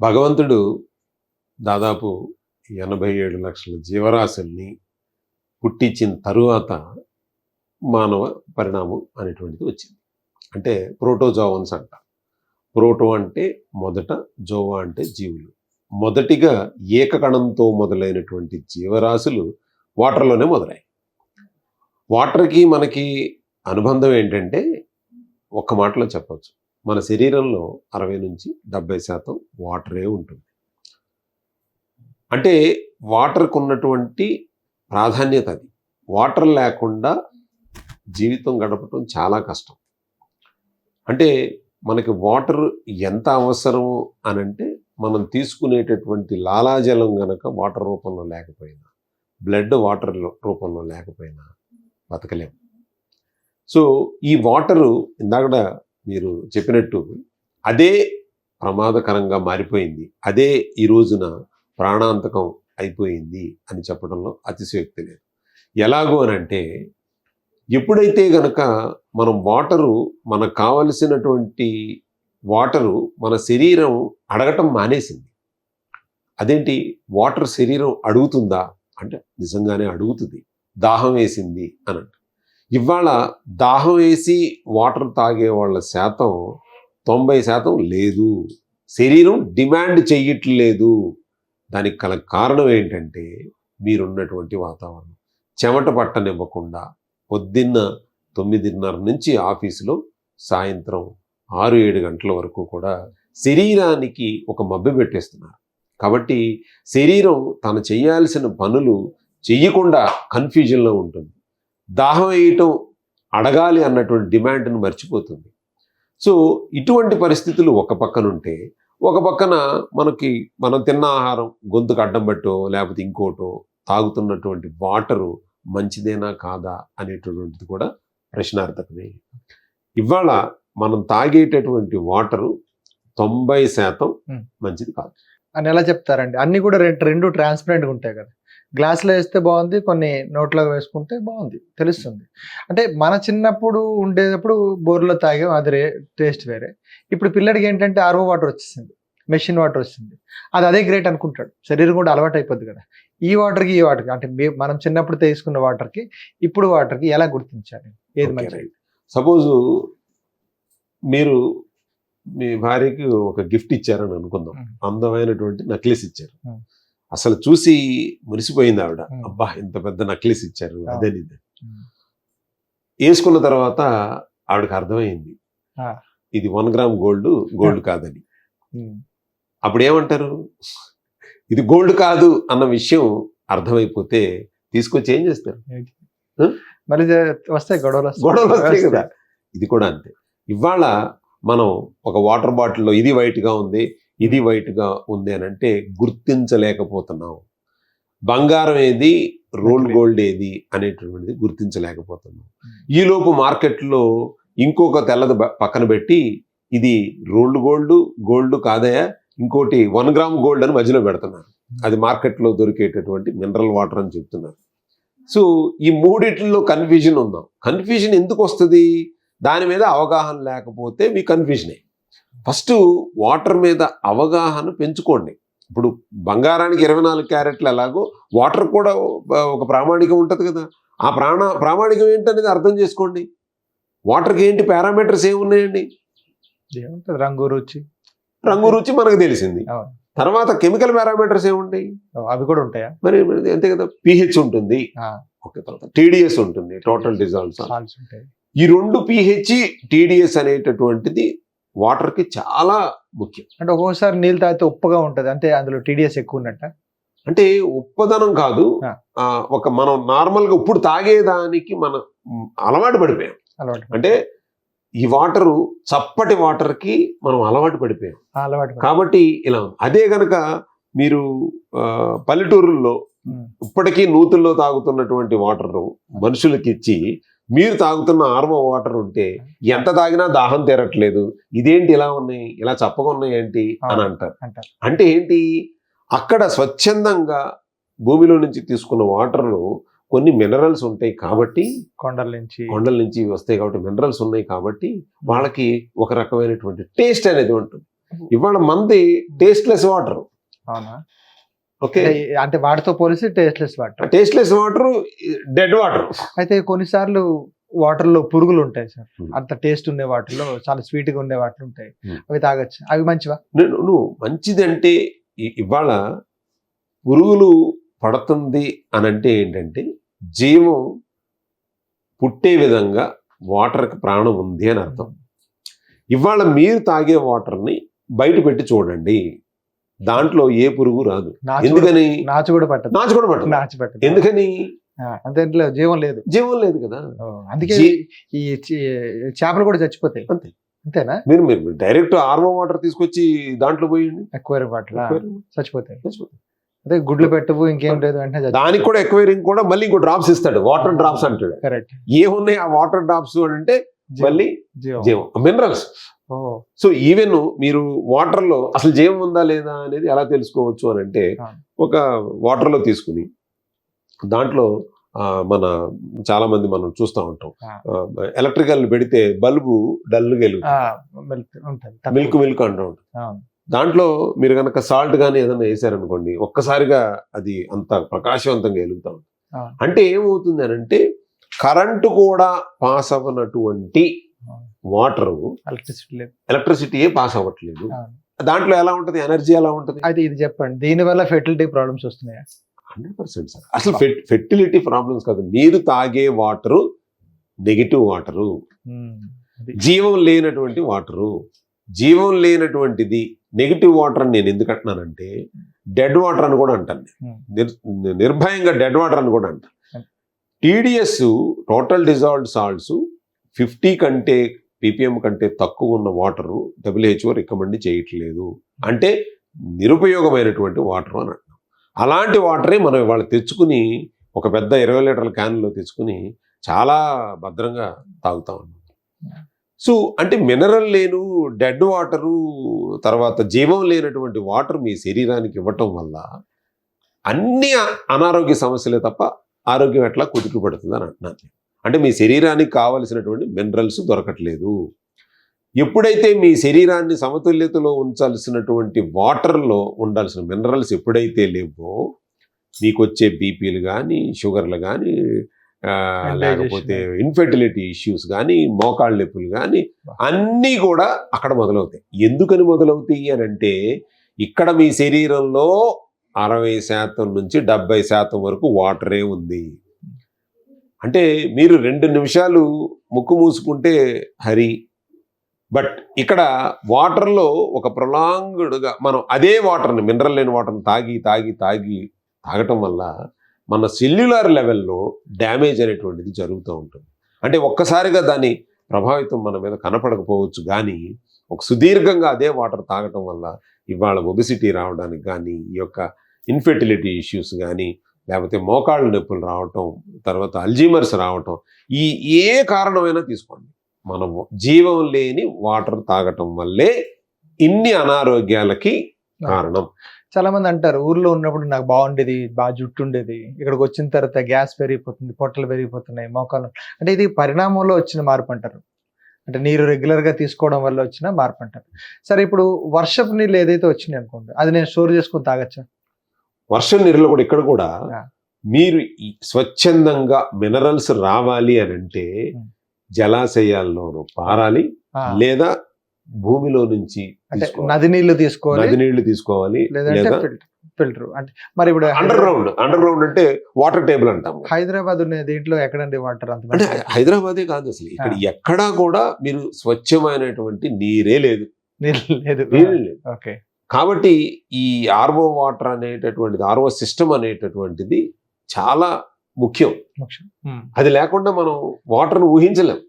భగవంతుడు దాదాపు ఎనభై ఏడు లక్షల జీవరాశుల్ని పుట్టించిన తరువాత మానవ పరిణామం అనేటువంటిది వచ్చింది. అంటే ప్రోటోజోవన్స్ అంట. ప్రోటో అంటే మొదట జోవా అంటే జీవులు. మొదటిగా ఏకకణంతో మొదలైనటువంటి జీవరాశులు వాటర్లోనే మొదలయ్యాయి. వాటర్కి మనకి అనుబంధం ఏంటంటే ఒక్క మాటలో చెప్పవచ్చు మన శరీరంలో అరవై నుంచి డెబ్బై శాతం వాటరే ఉంటుంది. అంటే వాటర్కు ఉన్నటువంటి ప్రాధాన్యత అది. వాటర్ లేకుండా జీవితం గడపటం చాలా కష్టం. అంటే మనకి వాటర్ ఎంత అవసరము అని అంటే మనం తీసుకునేటటువంటి లాలాజలం గనక వాటర్ రూపంలో లేకపోయినా బ్లడ్ వాటర్ రూపంలో లేకపోయినా బతకలేము సో ఈ వాటరు ఇందాక మీరు చెప్పినట్టు అదే ప్రమాదకరంగా మారిపోయింది. అదే ఈ రోజున ప్రాణాంతకం అయిపోయింది అని చెప్పడంలో అతిశయోక్తి లేదు. ఎలాగో అని అంటే ఎప్పుడైతే గనక మనం వాటరు మనకు కావలసినటువంటి వాటరు మన శరీరం అడగటం మానేసింది. అదేంటి? వాటర్ శరీరం అడుగుతుందా? అంటే నిజంగానే అడుగుతుంది. దాహం వేసింది అని ఇవాళ దాహం వేసి వాటర్ తాగే వాళ్ళ శాతం తొంభై శాతం లేదు. శరీరం డిమాండ్ చెయ్యట్లేదు దానికి గల కారణం ఏంటంటే మీరున్నటువంటి వాతావరణం. చెమట పట్టనివ్వకుండా పొద్దున్న తొమ్మిదిన్నర నుంచి ఆఫీసులో సాయంత్రం ఆరు ఏడు గంటల వరకు కూడా శరీరానికి ఒక మభ్య పెట్టేస్తున్నారు. కాబట్టి శరీరం తను చేయాల్సిన పనులు చెయ్యకుండా కన్ఫ్యూజన్లో ఉంటుంది. దాహం వేయటం అడగాలి అన్నటువంటి డిమాండ్ను మర్చిపోతుంది. సో ఇటువంటి పరిస్థితులు ఒక పక్కన ఉంటే ఒక పక్కన మనకి మనం తిన్న ఆహారం గొంతుకు అడ్డం పట్టో లేకపోతే ఇంకోటో తాగుతున్నటువంటి వాటరు మంచిదేనా కాదా అనేటటువంటిది కూడా ప్రశ్నార్థకమే. ఇవాళ మనం తాగేటటువంటి వాటరు తొంభై శాతం. మంచిది కాదు. అని ఎలా చెప్తారండి? అన్ని కూడా రెండు రెండు ట్రాన్స్పరెంట్గా ఉంటాయి కదా. గ్లాసులో వేస్తే బాగుంది కొన్ని నోట్లో వేసుకుంటే బాగుంది తెలుస్తుంది. అంటే మన చిన్నప్పుడు ఉండేటప్పుడు బోర్లో తాగాం అది రే టేస్ట్ వేరే. ఇప్పుడు పిల్లడికి ఏంటంటే ఆర్ఓ వాటర్ వచ్చేసింది మెషిన్ వాటర్ వచ్చింది. అది అదే గ్రేట్ అనుకుంటాడు శరీరం కూడా అలవాటు అయిపోద్ది కదా. ఈ వాటర్కి ఈ వాటర్కి అంటే మనం చిన్నప్పుడు తీసుకున్న వాటర్కి ఇప్పుడు వాటర్కి ఎలా గుర్తించాలి? ఏది మంచిది. సపోజు మీరు మీ భార్యకి ఒక గిఫ్ట్ ఇచ్చారని అనుకుందాం. అందమైనటువంటి నక్లెస్ ఇచ్చారు. అసలు చూసి మురిసిపోయింది ఆవిడ. అబ్బా ఇంత పెద్ద నక్లెస్ ఇచ్చారు. అదే Hmm. వేసుకున్న తర్వాత ఆవిడకి అర్థమైంది. ఇది వన్ గ్రామ్ గోల్డ్ గోల్డ్ కాదని. అప్పుడు ఏమంటారు ఇది గోల్డ్ కాదు అన్న విషయం అర్థమైపోతే తీసుకొచ్చి ఏం చేస్తారు మళ్ళీ వస్తాయి గొడవలు. గొడవలు వస్తాయి కదా. ఇది కూడా అంతే ఇవాళ మనం ఒక వాటర్ బాటిల్లో ఇది వైట్గా ఉంది ఇది వైట్గా ఉంది అని అంటే గుర్తించలేకపోతున్నాం బంగారం ఏది? రోల్. గోల్డ్ ఏది? అనేటువంటిది గుర్తించలేకపోతున్నాం ఈలోపు మార్కెట్లో ఇంకొక తెల్లది పక్కన పెట్టి ఇది రోల్డ్ గోల్డ్ గోల్డ్ కాదయా ఇంకోటి వన్ గ్రామ్ గోల్డ్ అని మధ్యలో పెడుతున్నారు. అది మార్కెట్లో దొరికేటటువంటి మినరల్ వాటర్ అని చెప్తున్నారు. సో ఈ మూడిట్లో కన్ఫ్యూజన్ ఉందాం. కన్ఫ్యూజన్ ఎందుకు వస్తుంది? దాని మీద అవగాహన లేకపోతే మీ కన్ఫ్యూజనే. ఫస్ట్ వాటర్ మీద అవగాహన పెంచుకోండి. ఇప్పుడు బంగారానికి ఇరవై నాలుగు క్యారెట్లు ఎలాగో వాటర్ కూడా ఒక- ప్రామాణికం ఉంటుంది కదా. ఆ ప్రాణ ప్రామాణికం ఏంటనేది అర్థం చేసుకోండి. వాటర్కి ఏంటి పారామీటర్స్ ఏమున్నాయండి? ఏముంటది? రంగు రుచి. రంగు రుచి మనకు తెలిసింది. తర్వాత కెమికల్ పారామీటర్స్ ఏముంటాయి? అవి కూడా ఉంటాయా? మరి అంతే కదా. పిహెచ్ ఉంటుంది. ఓకే తర్వాత టీడీఎస్ ఉంటుంది. టోటల్ ఉంటాయి. ఈ రెండు పిహెచ్ టీడీఎస్ అనేటటువంటిది వాటర్కి చాలా ముఖ్యం. అంటే ఒక్కోసారి నీళ్ళు తాగితే ఉప్పుగా ఉంటది. అంటే అందులో టీడీఎస్ ఎక్కువ ఉన్నట్ట? అంటే ఉప్పదనం కాదు. ఒక మనం నార్మల్గా ఇప్పుడు తాగేదానికి మనం అలవాటు పడిపోయాం. అలవాటు అంటే ఈ వాటరు చప్పటి వాటర్కి మనం అలవాటు పడిపోయాం. అలవాటు. కాబట్టి ఇలా. అదే గనక మీరు పల్లెటూరుల్లో. ఇప్పటికీ నూతుల్లో తాగుతున్నటువంటి వాటర్ మనుషులకి ఇచ్చి మీరు తాగుతున్న ఆర్మో వాటర్ ఉంటే ఎంత తాగినా దాహం తీరట్లేదు. ఇదేంటి ఇలా ఉన్నాయి? ఇలా చప్పగా ఉన్నాయి ఏంటి? అని అంటారు. అంటే ఏంటి? అక్కడ స్వచ్ఛందంగా భూమిలో నుంచి తీసుకున్న వాటర్లో కొన్ని మినరల్స్ ఉంటాయి కాబట్టి కొండల నుంచి కొండల నుంచి వస్తాయి కాబట్టి మినరల్స్ ఉన్నాయి కాబట్టి వాళ్ళకి ఒక రకమైనటువంటి టేస్ట్ అనేది ఉంటుంది. ఇవాళ మంది టేస్ట్లెస్ వాటర్. అవునా? ఓకే. అంటే- వాటితో policy tasteless water tasteless water dead water అయితే కొన్నిసార్లు వాటర్లో పురుగులు ఉంటాయి సార్. Hmm. అంత టేస్ట్ ఉండే వాటిలో చాలా స్వీట్గా ఉండే వాటర్ ఉంటాయి Hmm. అవి తాగొచ్చు? అవి మంచివా? నువ్వు మంచిదంటే ఇవాళ పురుగులు పడుతుంది అని అంటే ఏంటంటే జీవం పుట్టే విధంగా వాటర్కి ప్రాణం ఉంది అని అర్థం. ఇవాళ మీరు తాగే వాటర్ని బయట పెట్టి చూడండి. దాంట్లో ఏ పురుగు రాదు. ఎందుకని? నాచు కూడా పట్టదు. నాచు కూడా పట్టదు. నాచు పట్టదు ఎందుకని? ఆ, అంతే ఇంట్లో జీవం లేదు. జీవం లేదు కదా. అందుకే ఈ చేపలు కూడా చచ్చిపోతాయి. అంతే. అంతేనా? మీరు మీరు డైరెక్ట్ ఆర్వో వాటర్ తీసుకొచ్చి దాంట్లో పోయండి. ఎక్వైరీ వాటర్? చచ్చిపోతాయి. అదే గుడ్లు పెట్టవు ఇంకేం లేదు వెంటనే దానికి కూడా ఎక్వైరింగ్ కూడా మళ్ళీ ఇంకో డ్రాప్స్ ఇస్తాడు. వాటర్ డ్రాప్స్ అంటాడు. కరెక్ట్. ఏమున్నాయి ఆ వాటర్ డ్రాప్స్ అంటే మళ్ళీ జీవం మినరల్స్ సో ఈవెన్ మీరు వాటర్లో అసలు జీవం ఉందా లేదా అనేది ఎలా తెలుసుకోవచ్చు అని అంటే. ఒక వాటర్లో తీసుకుని దాంట్లో మన చాలా మంది మనం చూస్తూ ఉంటాం. ఎలక్ట్రికల్ పెడితే బల్బు డల్ ఆ, మిల్క్. మిల్క్ అంటూ ఉంటాం. దాంట్లో మీరు కనుక సాల్ట్ కానీ ఏదైనా వేసారనుకోండి ఒక్కసారిగా అది అంత ప్రకాశవంతంగా వెలుగుతా ఉంటుంది. అంటే ఏమవుతుంది అని అంటే కరెంటు కూడా పాస్ అవ్వనటువంటి. వాటర్ ఎలక్ట్రిసిటీ లేదు ఎలక్ట్రిసిటీయే పాస్ అవ్వట్లేదు. దాంట్లో ఎలా ఉంటది ఎనర్జీ ఎలా ఉంటది అయితే ఇది చెప్పండి దీని వల్ల ఫెర్టిలిటీ ప్రాబ్లమ్స్ వస్తున్నాయా హండ్రెడ్ పర్సెంట్ సార్ అసలు ఫెర్టిలిటీ ప్రాబ్లమ్స్ కాదు మీరు తాగే వాటరు నెగిటివ్ వాటరు. జీవం లేనటువంటి వాటరు జీవం లేనటువంటిది నెగిటివ్ వాటర్ అని నేను ఎందుకు అంటున్నానంటే డెడ్ వాటర్ అని కూడా అంటాను. నిర్- నిర్భయంగా డెడ్ వాటర్ అని కూడా అంటాను. TDS total dissolved salts fifty కంటే పీపీఎం కంటే తక్కువ ఉన్న వాటరు డబ్ల్యూహెచ్ఓ రికమెండ్ చేయట్లేదు. అంటే నిరుపయోగమైనటువంటి వాటర్ అని అంటున్నాం అలాంటి వాటరే మనం ఇవాళ తెచ్చుకుని ఒక పెద్ద ఇరవై లీటర్ల క్యాన్లో తెచ్చుకుని చాలా భద్రంగా తాగుతా ఉన్నాం సో అంటే మినరల్ లేను డెడ్ వాటరు తర్వాత జీవం లేనటువంటి వాటర్ మీ శరీరానికి ఇవ్వటం వల్ల అన్ని అనారోగ్య సమస్యలే తప్ప ఆరోగ్యం ఎట్లా కుదుట పడుతుంది అని అంటున్నాను నేను. అంటే మీ శరీరానికి కావలసినటువంటి మినరల్స్ దొరకట్లేదు ఎప్పుడైతే మీ శరీరాన్ని సమతుల్యతలో ఉంచాల్సినటువంటి వాటర్లో ఉండాల్సిన మినరల్స్ ఎప్పుడైతే లేవో మీకు వచ్చే బీపీలు కానీ షుగర్లు కానీ. లేకపోతే ఇన్ఫెర్టిలిటీ ఇష్యూస్ కానీ మోకాళ్ళ నొప్పులు కానీ అన్నీ కూడా అక్కడ మొదలవుతాయి ఎందుకని మొదలవుతాయి అని అంటే ఇక్కడ మీ శరీరంలో అరవై శాతం నుంచి డెబ్బై శాతం వరకు వాటరే ఉంది. అంటే మీరు రెండు నిమిషాలు ముక్కు మూసుకుంటే హరి. బట్ ఇక్కడ వాటర్లో ఒక ప్రొలాంగ్డ్గా మనం అదే వాటర్ని మినరల్ లేని వాటర్ని తాగి తాగి తాగి తాగటం వల్ల మన సెల్యులార్ లెవెల్లో డ్యామేజ్ అనేటువంటిది జరుగుతూ ఉంటుంది. అంటే ఒక్కసారిగా దాని ప్రభావితం మన మీద కనపడకపోవచ్చు కానీ ఒక సుదీర్ఘంగా అదే వాటర్ తాగటం వల్ల ఇవాళ ఒబిసిటీ రావడానికి కానీ ఈ యొక్క ఇన్ఫెర్టిలిటీ ఇష్యూస్ కానీ లేకపోతే మోకాళ్ళ నొప్పులు రావటం తర్వాత అల్జీమర్స్ రావటం ఈ ఏ కారణమైనా తీసుకోండి. మనం జీవం లేని వాటర్ తాగటం వల్లే ఇన్ని అనారోగ్యాలకి కారణం. చాలా మంది అంటారు ఊర్లో ఉన్నప్పుడు నాకు బాగుండేది బాగా జుట్టు ఉండేది ఇక్కడికి వచ్చిన తర్వాత గ్యాస్ పెరిగిపోతుంది పొట్టలు పెరిగిపోతున్నాయి మోకాలు అంటే ఇది పరిణామంలో వచ్చిన మార్పు అంటారు. అంటే నీరు రెగ్యులర్గా తీసుకోవడం వల్ల వచ్చిన మార్పు అంటారు. సరే ఇప్పుడు వర్షపు నీళ్ళు ఏదైతే వచ్చినాయి అనుకోండి అది నేను స్టోర్ చేసుకొని తాగచ్చా? వర్షం నీరులో కూడా ఇక్కడ కూడా. మీరు స్వచ్ఛందంగా మినరల్స్ రావాలి అని అంటే. జలాశయాల్లోనూ పారాలి లేదా భూమిలో నుంచి. నది నీళ్ళు తీసుకోవాలి నది నీళ్ళు తీసుకోవాలి లేదా ఫిల్టర్. అంటే మరి ఇప్పుడు అండర్ గ్రౌండ్ అండర్ గ్రౌండ్ అంటే వాటర్ టేబుల్ అంటాం హైదరాబాద్ ఉన్న దీంట్లో ఎక్కడండి వాటర్ అంత అంటే? హైదరాబాదే కాదు అసలు. ఇక్కడ ఎక్కడా కూడా మీరు స్వచ్ఛమైనటువంటి నీరే లేదు. నీళ్ళు లేదు. ఓకే. కాబట్టి ఈ ఆర్వో వాటర్ అనేటటువంటిది ఆర్వో సిస్టమ్ అనేటటువంటిది చాలా ముఖ్యం. అది లేకుండా మనం వాటర్ను ఊహించలేం.